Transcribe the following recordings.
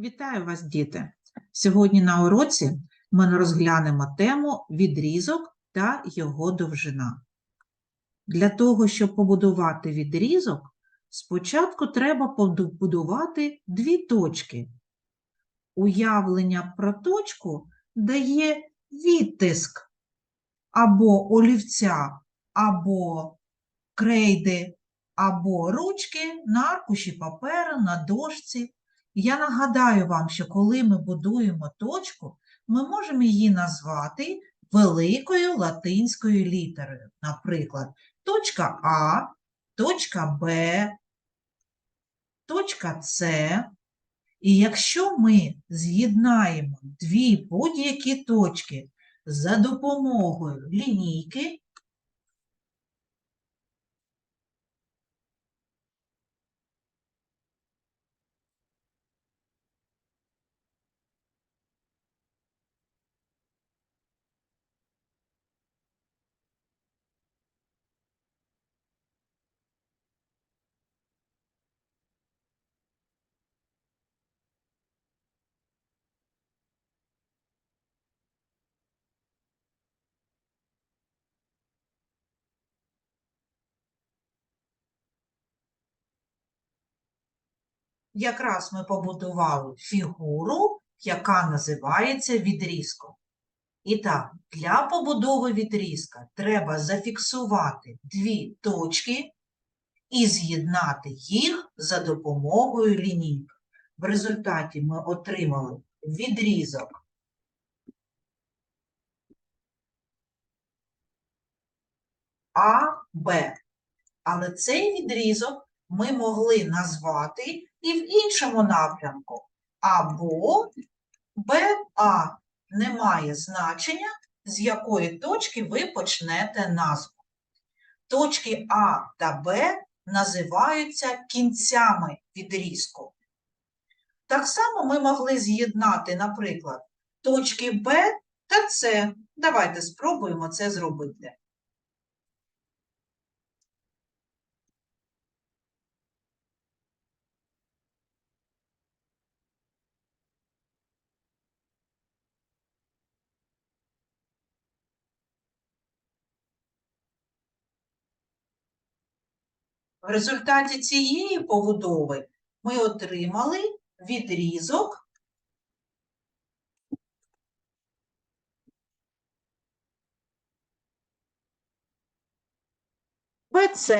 Вітаю вас, діти! Сьогодні на уроці ми розглянемо тему відрізок та його довжина. Для того, щоб побудувати відрізок, спочатку треба побудувати дві точки. Уявлення про точку дає відтиск або олівця, або крейди, або ручки на аркуші паперу, на дошці. Я нагадаю вам, що коли ми будуємо точку, ми можемо її назвати великою латинською літерою. Наприклад, точка А, точка Б, точка С. І якщо ми з'єднаємо дві будь-які точки за допомогою лінійки, якраз ми побудували фігуру, яка називається відрізком. І так, для побудови відрізка треба зафіксувати дві точки і з'єднати їх за допомогою лінійки. В результаті ми отримали відрізок АБ. Але цей відрізок ми могли назвати і в іншому напрямку. Або БА не має значення, з якої точки ви почнете назву. Точки А та Б називаються кінцями відрізку. Так само ми могли з'єднати, наприклад, точки Б та С. Давайте спробуємо це зробити. В результаті цієї побудови ми отримали відрізок БЦ,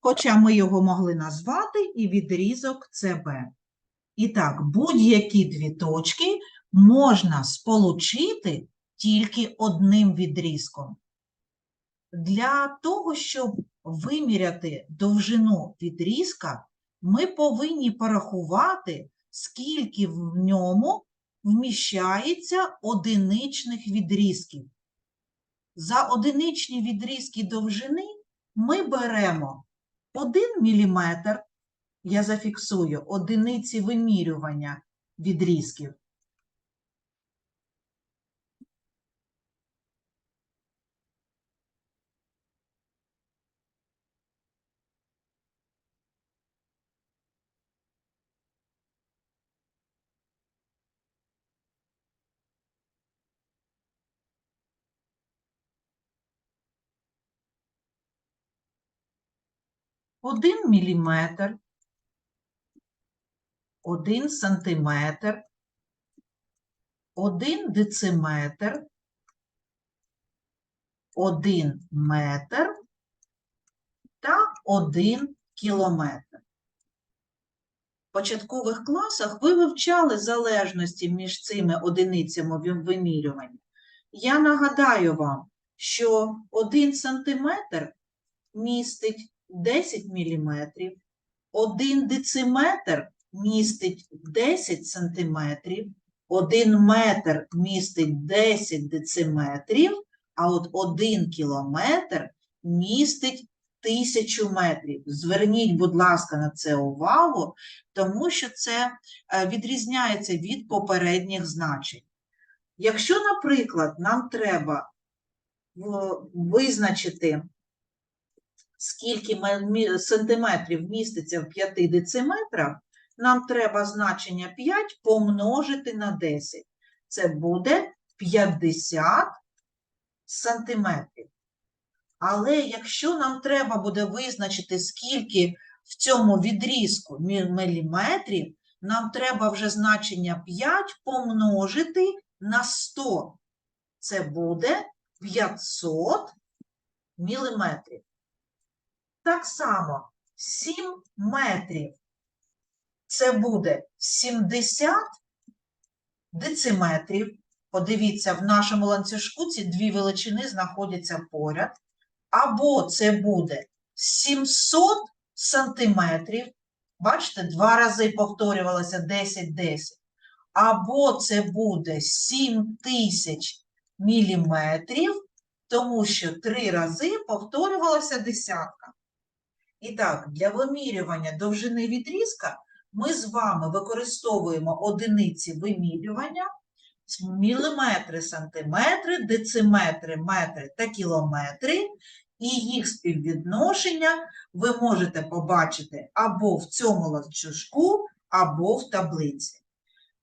хоча ми його могли назвати і відрізок ЦБ. І так, будь-які дві точки можна сполучити тільки одним відрізком. Для того, щоб виміряти довжину відрізка, ми повинні порахувати, скільки в ньому вміщається одиничних відрізків. За одиничні відрізки довжини ми беремо 1 мм, я зафіксую одиниці вимірювання відрізків. Один міліметр, один сантиметр, один дециметр, один метр та один кілометр. В початкових класах ви вивчали залежності між цими одиницями вимірювання. Я нагадаю вам, що один сантиметр містить 10 мм, 1 дециметр містить 10 см, 1 метр містить 10 дециметрів, а от 1 кілометр містить 1000 метрів. Зверніть, будь ласка, на це увагу, тому що це е, відрізняється від попередніх значень. Якщо, наприклад, нам треба визначити скільки сантиметрів міститься в 5 дециметрах, нам треба значення 5 помножити на 10. Це буде 50 сантиметрів. Але якщо нам треба буде визначити, скільки в цьому відрізку мі- міліметрів, нам треба вже значення 5 помножити на 100. Це буде 500 міліметрів. Так само 7 метрів. Це буде 70 дециметрів. Подивіться, в нашому ланцюжку ці дві величини знаходяться поряд. Або це буде 700 сантиметрів. Бачите, два рази повторювалося 10-10. Або це буде 7000 міліметрів, тому що три рази повторювалася десятка. І так, для вимірювання довжини відрізка ми з вами використовуємо одиниці вимірювання, міліметри, сантиметри, дециметри, метри та кілометри, і їх співвідношення ви можете побачити або в цьому ланцюжку, або в таблиці.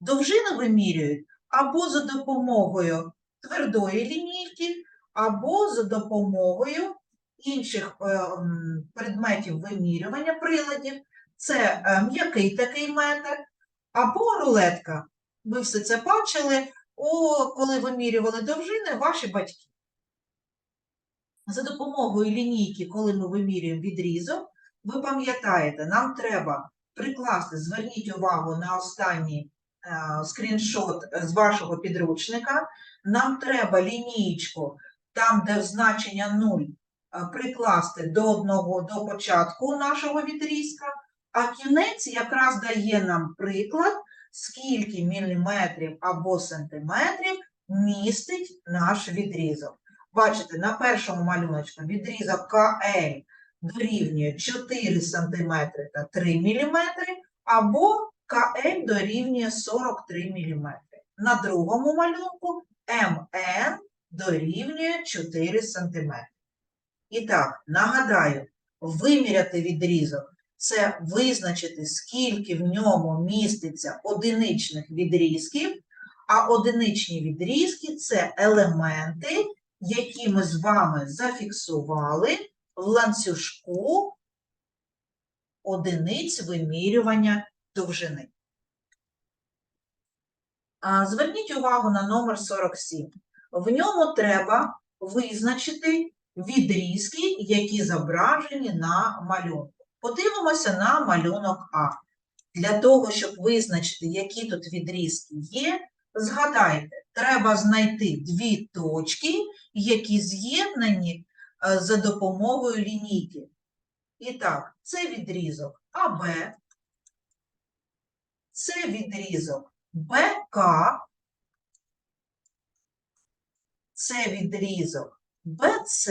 Довжини вимірюють або за допомогою твердої лінійки, або за допомогою інших е, предметів вимірювання приладів. Це е, м'який такий метр, або рулетка. Ви все це бачили, о, коли вимірювали довжини ваші батьки. За допомогою лінійки, коли ми вимірюємо відрізок, ви пам'ятаєте, нам треба прикласти, зверніть увагу на останній е, скріншот з вашого підручника. Нам треба лінієчку, там, де значення 0, е, прикласти до одного до початку нашого відрізка, а кінець якраз дає нам приклад, скільки міліметрів або сантиметрів містить наш відрізок. Бачите, на першому малюночку відрізок КЛ дорівнює 4 см та 3 мм, або КЛ дорівнює 43 мм. На другому малюнку МН дорівнює 4 см. І так, нагадаю, виміряти відрізок це визначити, скільки в ньому міститься одиничних відрізків, а одиничні відрізки це елементи, які ми з вами зафіксували в ланцюжку одиниць вимірювання довжини. Зверніть увагу на номер 47. В ньому треба визначити відрізки, які зображені на малюнку. Подивимося на малюнок А. Для того, щоб визначити, які тут відрізки є, згадайте, треба знайти дві точки, які з'єднані е, за допомогою лінійки. І так, це відрізок АБ, це відрізок БК, це відрізок БЦ,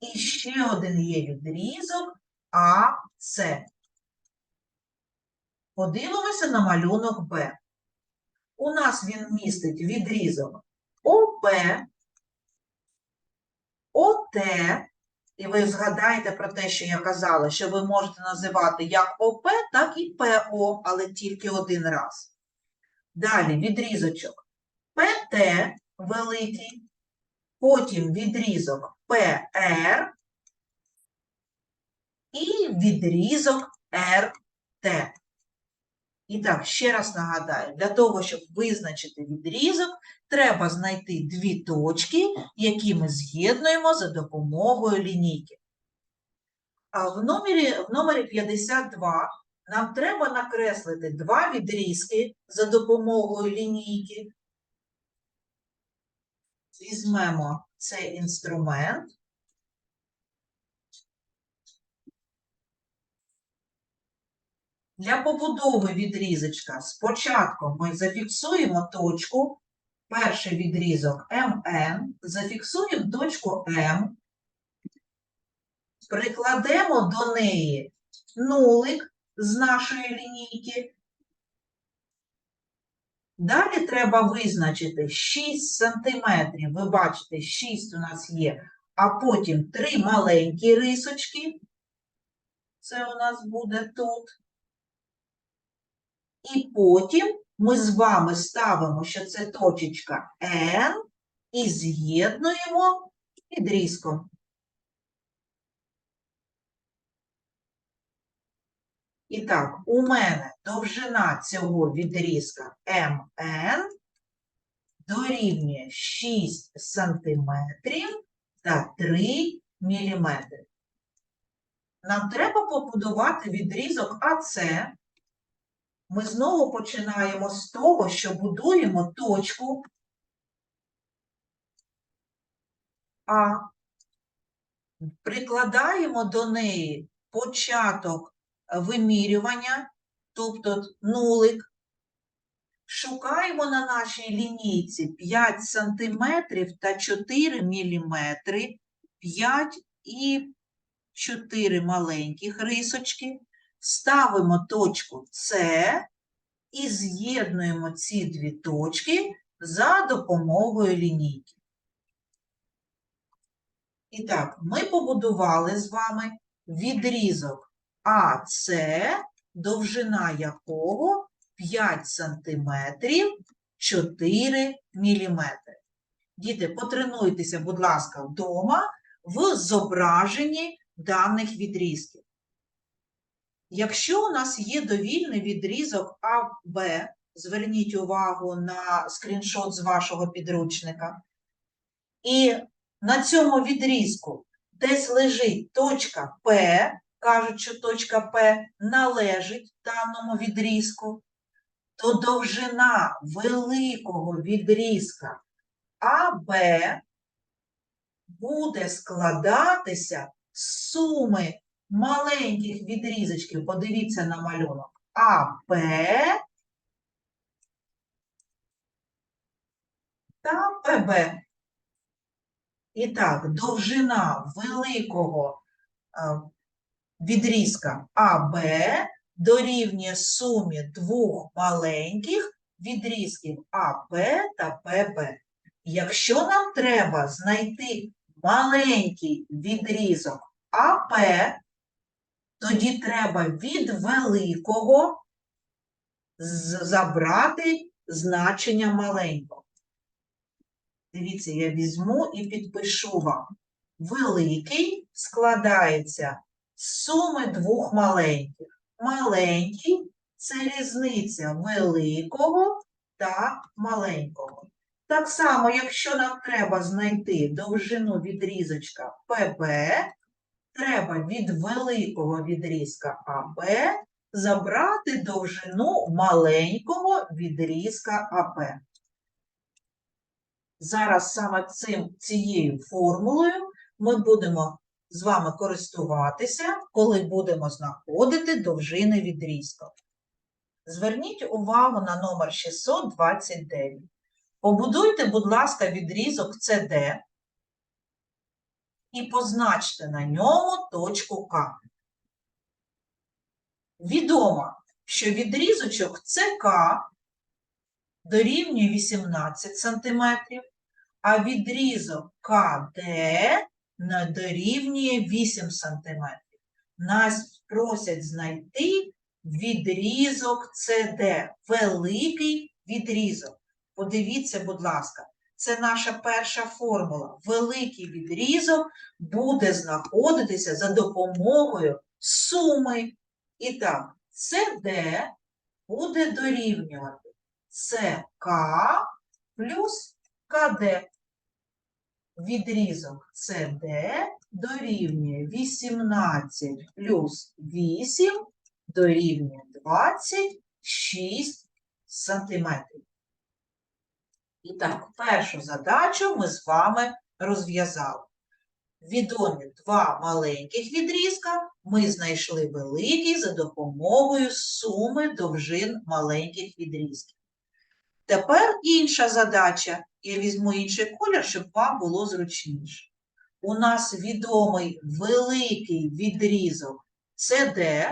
і ще один є відрізок АЦ. Подивимося на малюнок Б. У нас він містить відрізок ОП, ОТ, і ви згадаєте про те, що я казала, що ви можете називати як ОП, так і ПО, але тільки один раз. Далі відрізочок ПТ великий, потім відрізок ПР і відрізок РТ. І так, ще раз нагадаю, для того, щоб визначити відрізок, треба знайти дві точки, які ми з'єднуємо за допомогою лінійки. А в номері, в номері 52 нам треба накреслити два відрізки за допомогою лінійки. Візьмемо цей інструмент. Для побудови відрізочка спочатку ми зафіксуємо точку, перший відрізок МН, зафіксуємо точку М, прикладемо до неї нулик з нашої лінійки. Далі треба визначити 6 сантиметрів. Ви бачите, 6 у нас є, а потім три маленькі рисочки. Це у нас буде тут. І потім ми з вами ставимо, що це точечка N, і з'єднуємо відрізком. І так, у мене довжина цього відрізка МН дорівнює 6 сантиметрів та 3 міліметри. Нам треба побудувати відрізок АЦ. Ми знову починаємо з того, що будуємо точку А, прикладаємо до неї початок вимірювання, тобто нулик. Шукаємо на нашій лінійці 5 сантиметрів та 4 міліметри, 5 і 4 маленьких рисочки. Ставимо точку С і з'єднуємо ці дві точки за допомогою лінійки. І так, ми побудували з вами відрізок АС, довжина якого 5 сантиметрів 4 міліметри. Діти, потренуйтеся, будь ласка, вдома в зображенні даних відрізків. Якщо у нас є довільний відрізок АБ, зверніть увагу на скріншот з вашого підручника, і на цьому відрізку десь лежить точка П, кажуть, що точка П належить даному відрізку, то довжина великого відрізка АБ буде складатися з суми маленьких відрізочків. Подивіться на малюнок. АП та ПБ. І так, довжина великого е, відрізка АБ дорівнює сумі двох маленьких відрізків АП та ПБ. Якщо нам треба знайти маленький відрізок АП, тоді треба від великого забрати значення маленького. Дивіться, я візьму і підпишу вам. Великий складається суми двох маленьких. Маленький це різниця великого та маленького. Так само, якщо нам треба знайти довжину відрізочка ПБ, треба від великого відрізка АБ забрати довжину маленького відрізка АП. Зараз саме цим, цією формулою ми будемо з вами користуватися, коли будемо знаходити довжини відрізка. Зверніть увагу на номер 629. Побудуйте, будь ласка, відрізок CD і позначте на ньому точку К. Відомо, що відрізочок ЦК дорівнює 18 см, а відрізок КД дорівнює 8 см. Нас просять знайти відрізок CD, великий відрізок. Подивіться, будь ласка, це наша перша формула. Великий відрізок буде знаходитися за допомогою суми. І так, CD буде дорівнювати СК плюс КД. Відрізок CD дорівнює 18 плюс 8 дорівнює 26 сантиметрів. І так, першу задачу ми з вами розв'язали. Відомі два маленьких відрізка, ми знайшли великий за допомогою суми довжин маленьких відрізків. Тепер інша задача. Я візьму інший колір, щоб вам було зручніше. У нас відомий великий відрізок CD,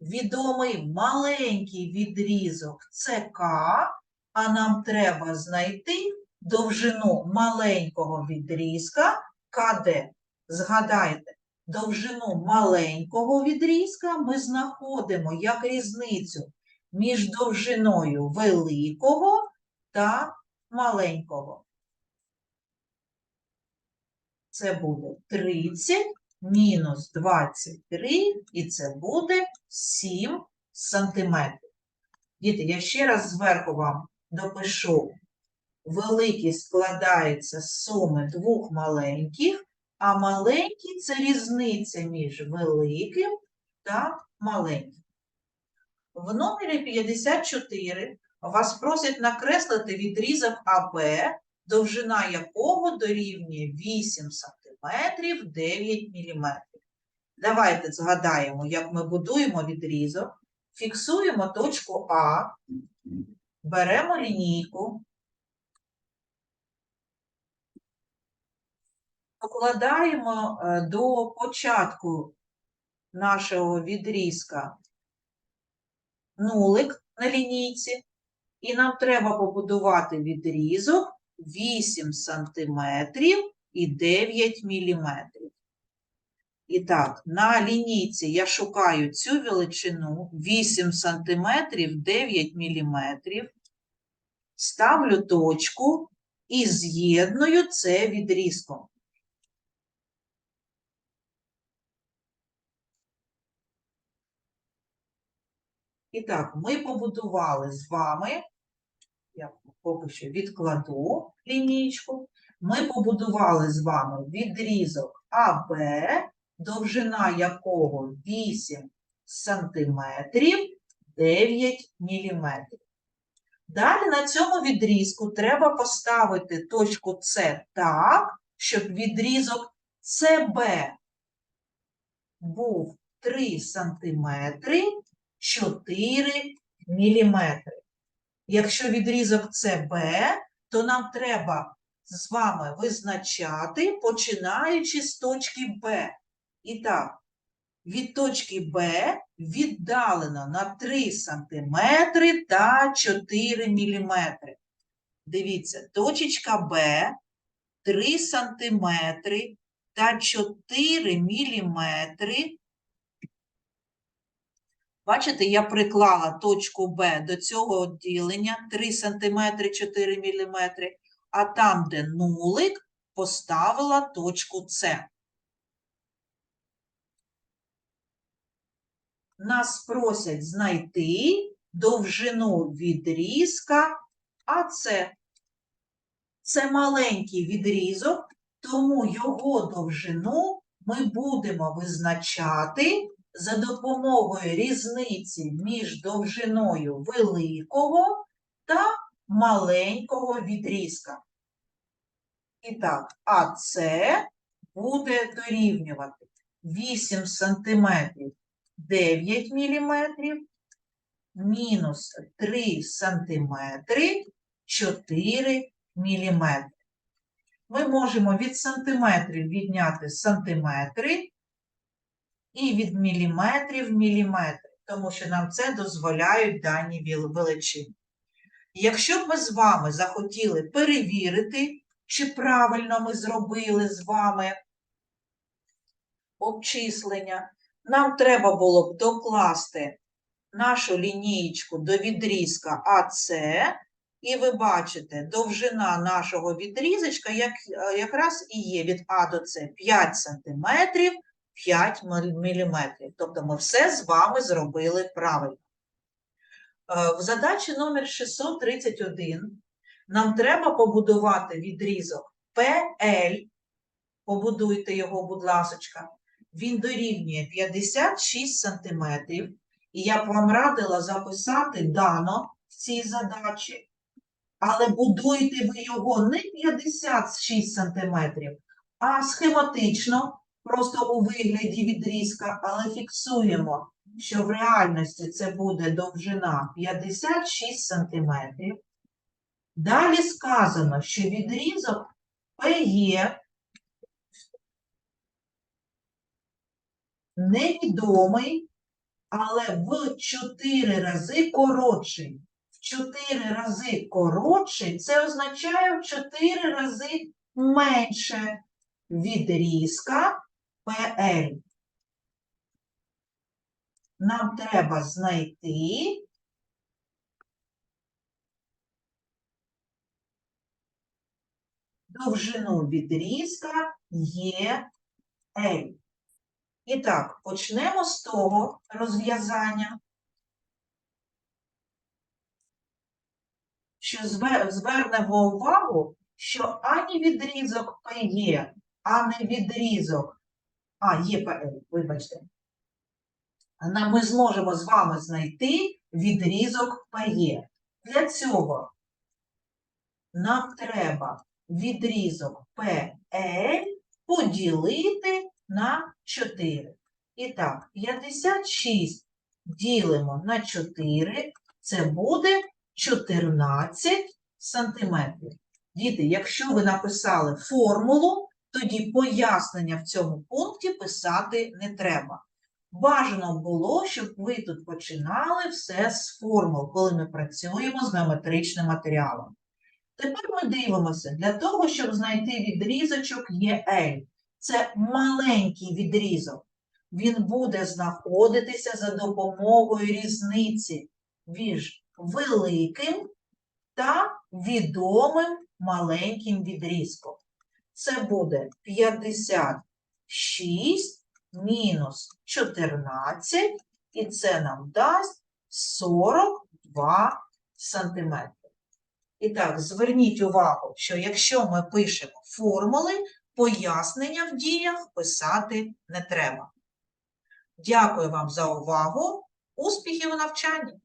відомий маленький відрізок ЦК, а нам треба знайти довжину маленького відрізка КД. Згадайте, довжину маленького відрізка ми знаходимо як різницю між довжиною великого та маленького. Це буде 30 мінус 23, і це буде 7 сантиметрів. Діти, я ще раз зверху вам допишу. Великі складаються з суми двох маленьких, а маленькі – це різниця між великим та маленьким. В номері 54 вас просять накреслити відрізок АБ, довжина якого дорівнює 8 см 9 мм. Давайте згадаємо, як ми будуємо відрізок. Фіксуємо точку А, беремо лінійку, покладаємо е, до початку нашого відрізка нулик на лінійці, і нам треба побудувати відрізок 8 сантиметрів і 9 міліметрів. І так, на лінійці я шукаю цю величину 8 сантиметрів 9 міліметрів, ставлю точку і з'єдную це відрізком. І так, ми побудували з вами, я поки що відкладу лінійку, ми побудували з вами відрізок АБ, довжина якого 8 сантиметрів 9 міліметрів. Далі на цьому відрізку треба поставити точку С так, щоб відрізок СБ був 3 сантиметри 4 міліметри. Якщо відрізок СБ, то нам треба з вами визначати, починаючи з точки Б. І так, від точки Б віддалено на 3 см та 4 мм. Дивіться, точечка Б 3 см та 4 мм. Бачите, я приклала точку Б до цього відділення 3 см 4 мм, а там, де нулик, поставила точку С. Нас просять знайти довжину відрізка АЦ. Це маленький відрізок, тому його довжину ми будемо визначати за допомогою різниці між довжиною великого та маленького відрізка. І так, АС буде дорівнювати 8 см 9 мм мінус 3 см 4 мм. Ми можемо від сантиметрів відняти сантиметри і від міліметрів міліметри, тому що нам це дозволяють дані величини. Якщо б ми з вами захотіли перевірити, чи правильно ми зробили з вами обчислення, нам треба було б докласти нашу лінієчку до відрізка АС, і ви бачите, довжина нашого відрізочка як, якраз і є від А до С 5 см, 5 мм. Тобто ми все з вами зробили правильно. Е, В задачі номер 631 нам треба побудувати відрізок PL. Побудуйте його, будь ласочка. Він дорівнює 56 см. І я б вам радила записати дано в цій задачі. Але будуйте ви його не 56 см, а схематично, просто у вигляді відрізка, але фіксуємо, що в реальності це буде довжина 56 см. Далі сказано, що відрізок ПЕ невідомий, але в 4 рази коротший. В 4 рази коротший це означає в 4 рази менше відрізка. ПЛ. Нам треба знайти довжину відрізка ЄЛ. І так, почнемо з того розв'язання, що звернемо увагу, що ані відрізок ПЄ, ані відрізок а, є ПЛ, вибачте. Ми зможемо з вами знайти відрізок ПЕ. Для цього нам треба відрізок PL поділити на 4. І так, 56 ділимо на 4, це буде 14 сантиметрів. Діти, якщо ви написали формулу, тоді пояснення в цьому пункті писати не треба. Бажано було, щоб ви тут починали все з формул, коли ми працюємо з геометричним матеріалом. Тепер ми дивимося, для того, щоб знайти відрізочок ЄЛ. Це маленький відрізок. Він буде знаходитися за допомогою різниці між великим та відомим маленьким відрізком. Це буде 56 мінус 14, і це нам дасть 42 сантиметри. І так, зверніть увагу, що якщо ми пишемо формули, пояснення в діях писати не треба. Дякую вам за увагу. Успіхів у навчанні!